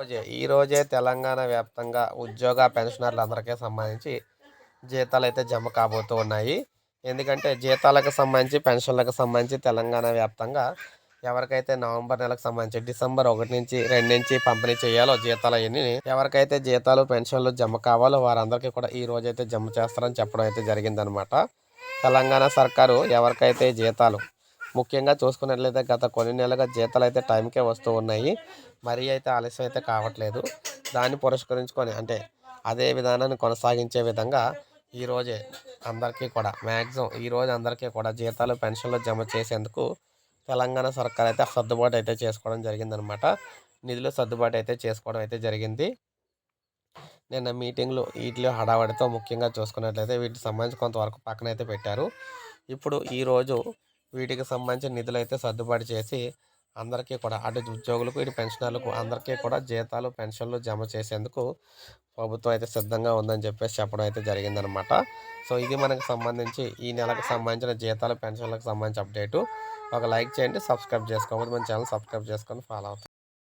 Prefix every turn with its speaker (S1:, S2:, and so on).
S1: రోజే. ఈ రోజే తెలంగాణ వ్యాప్తంగా ఉద్యోగ పెన్షనర్లందరికీ సంబంధించి జీతాలు అయితే జమ కాబోతూ ఉన్నాయి. ఎందుకంటే జీతాలకు సంబంధించి పెన్షన్లకు సంబంధించి తెలంగాణ వ్యాప్తంగా ఎవరికైతే నవంబర్ నెలకు సంబంధించి డిసెంబర్ ఒకటి నుంచి రెండు నుంచి పంపిణీ చేయాలో జీతాలు అవన్నీ ఎవరికైతే జీతాలు పెన్షన్లు జమ కావాలో వారందరికీ కూడా ఈ రోజు అయితే జమ చేస్తారని చెప్పడం అయితే జరిగిందనమాట. తెలంగాణ సర్కారు ఎవరికైతే జీతాలు ముఖ్యంగా చూసుకున్నట్లయితే గత కొన్ని నెలలుగా జీతాలు అయితే టైంకే వస్తూ ఉన్నాయి. మరీ అయితే ఆలస్యం అయితే కావట్లేదు. దాన్ని పురస్కరించుకొని అంటే అదే విధానాన్ని కొనసాగించే విధంగా ఈరోజే అందరికీ కూడా మ్యాక్సిమం ఈ రోజు అందరికీ కూడా జీతాలు పెన్షన్లు జమ చేసేందుకు తెలంగాణ సర్కార్ అయితే సర్దుబాటు అయితే చేసుకోవడం జరిగిందనమాట. నిధులు సర్దుబాటు అయితే చేసుకోవడం అయితే జరిగింది. నిన్న మీటింగ్లు వీటిలో హడావడితో ముఖ్యంగా చూసుకున్నట్లయితే వీటికి సంబంధించి కొంతవరకు పక్కన అయితే పెట్టారు. ఇప్పుడు ఈరోజు వీటికి సంబంధించిన నిధులు అయితే సర్దుబాటు చేసి అందరికీ కూడా అటు ఉద్యోగులకు ఇటు పెన్షనర్లకు అందరికీ కూడా జీతాలు పెన్షన్లు జమ చేసేందుకు ప్రభుత్వం అయితే సిద్ధంగా ఉందని చెప్పేసి చెప్పడం అయితే జరిగిందనమాట సో ఇది మనకు సంబంధించి ఈ నెలకు సంబంధించిన జీతాలు పెన్షన్లకు సంబంధించి అప్డేటు. ఒక లైక్ చేయండి సబ్స్క్రైబ్ చేసుకోకపోతే మన ఛానల్ సబ్స్క్రైబ్ చేసుకొని ఫాలో అవుతుంది